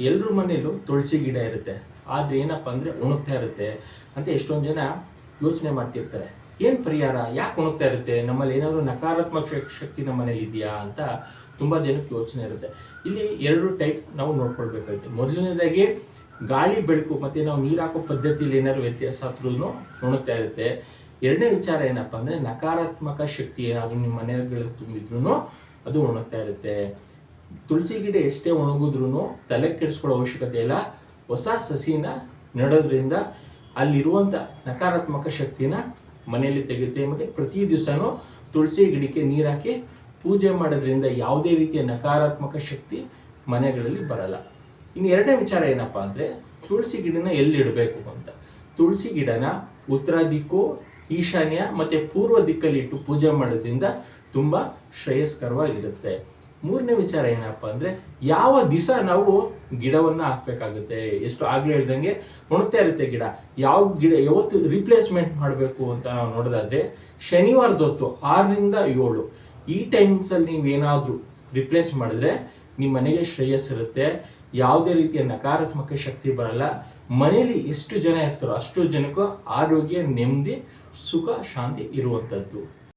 ಎಲ್ಲರ ಮನೇಲೂ ತುಳಸಿ ಗಿಡ ಇರುತ್ತೆ. ಆದ್ರೆ ಏನಪ್ಪ ಅಂದ್ರೆ ಒಣಗ್ತಾ ಇರುತ್ತೆ ಅಂತ ಎಷ್ಟೊಂದು ಜನ ಯೋಚನೆ ಮಾಡ್ತಿರ್ತಾರೆ. ಏನು ಪರಿಹಾರ? ಯಾಕೆ ಒಣಗ್ತಾ ಇರುತ್ತೆ? ನಮ್ಮಲ್ಲಿ ಏನಾದರೂ ನಕಾರಾತ್ಮಕ ಶಕ್ತಿ ನಮ್ಮ ಮನೇಲಿ ಇದೆಯಾ ಅಂತ ತುಂಬಾ ಜನಕ್ಕೆ ಯೋಚನೆ ಇರುತ್ತೆ. ಇಲ್ಲಿ ಎರಡು ಟೈಪ್ ನಾವು ನೋಡ್ಕೊಳ್ಬೇಕಾಗುತ್ತೆ ಮೊದಲನೇದಾಗಿ ಗಾಳಿ, ಬೆಳಕು ಮತ್ತೆ ನಾವು ನೀರು ಹಾಕೋ ಪದ್ಧತಿಯಲ್ಲಿ ಏನಾದ್ರು ವ್ಯತ್ಯಾಸ ಆದ್ರೂ ಒಣಗ್ತಾ ಇರುತ್ತೆ. ಎರಡನೇ ವಿಚಾರ ಏನಪ್ಪಾ ಅಂದ್ರೆ ನಕಾರಾತ್ಮಕ ಶಕ್ತಿ ಏನಾದರೂ ನಿಮ್ಮ ಮನೆಗಳಲ್ಲಿ ತುಂಬಿದ್ರು ಅದು ಒಣಗ್ತಾ ಇರುತ್ತೆ. ತುಳಸಿ ಗಿಡ ಎಷ್ಟೇ ಒಣಗಿದ್ರು ತಲೆ ಕೆಡಿಸ್ಕೊಳ್ಳೋ ಅವಶ್ಯಕತೆ ಇಲ್ಲ. ಹೊಸ ಸಸಿನ ನೆಡೋದ್ರಿಂದ ಅಲ್ಲಿರುವಂತ ನಕಾರಾತ್ಮಕ ಶಕ್ತಿನ ಮನೆಯಲ್ಲಿ ತೆಗೆಯುತ್ತೆ. ಮತ್ತು ಪ್ರತಿ ದಿವಸನೂ ತುಳಸಿ ಗಿಡಕ್ಕೆ ನೀರು ಹಾಕಿ ಪೂಜೆ ಮಾಡೋದ್ರಿಂದ ಯಾವುದೇ ರೀತಿಯ ನಕಾರಾತ್ಮಕ ಶಕ್ತಿ ಮನೆಗಳಲ್ಲಿ ಬರಲ್ಲ. ಇನ್ನು ಎರಡನೇ ವಿಚಾರ ಏನಪ್ಪಾ ಅಂದ್ರೆ ತುಳಸಿ ಗಿಡನ ಎಲ್ಲಿ ಇಡಬೇಕು ಅಂತ. ತುಳಸಿ ಗಿಡನ ಉತ್ತರ ದಿಕ್ಕು, ಈಶಾನ್ಯ ಮತ್ತೆ ಪೂರ್ವ ದಿಕ್ಕಲ್ಲಿ ಇಟ್ಟು ಪೂಜೆ ಮಾಡೋದ್ರಿಂದ ತುಂಬಾ ಶ್ರೇಯಸ್ಕರವಾಗಿರುತ್ತೆ. ಮೂರನೇ ವಿಚಾರ ಏನಪ್ಪಾ ಅಂದ್ರೆ ಯಾವ ದಿವಸ ನಾವು ಗಿಡವನ್ನ ಹಾಕ್ಬೇಕಾಗುತ್ತೆ? ಎಷ್ಟು ಆಗ್ಲೇ ಹೇಳ್ದಂಗೆ ಒಣಗ್ತಾ ಇರುತ್ತೆ ಗಿಡ. ಯಾವ ಗಿಡ, ಯಾವತ್ತು ರಿಪ್ಲೇಸ್ಮೆಂಟ್ ಮಾಡಬೇಕು ಅಂತ ನಾವು ನೋಡೋದಾದ್ರೆ ಶನಿವಾರದ ಹೊತ್ತು ಆರರಿಂದ ಏಳು. ಈ ಟೈಮ್ಸ್ ಅಲ್ಲಿ ನೀವು ಏನಾದ್ರೂ ರಿಪ್ಲೇಸ್ ಮಾಡಿದ್ರೆ ನಿಮ್ಮ ಮನೆಗೆ ಶ್ರೇಯಸ್ ಇರುತ್ತೆ. ಯಾವುದೇ ರೀತಿಯ ನಕಾರಾತ್ಮಕ ಶಕ್ತಿ ಬರಲ್ಲ. ಮನೆಯಲ್ಲಿ ಎಷ್ಟು ಜನ ಇರ್ತಾರೋ ಅಷ್ಟು ಜನಕ್ಕೂ ಆರೋಗ್ಯ, ನೆಮ್ಮದಿ, ಸುಖ, ಶಾಂತಿ ಇರುವಂಥದ್ದು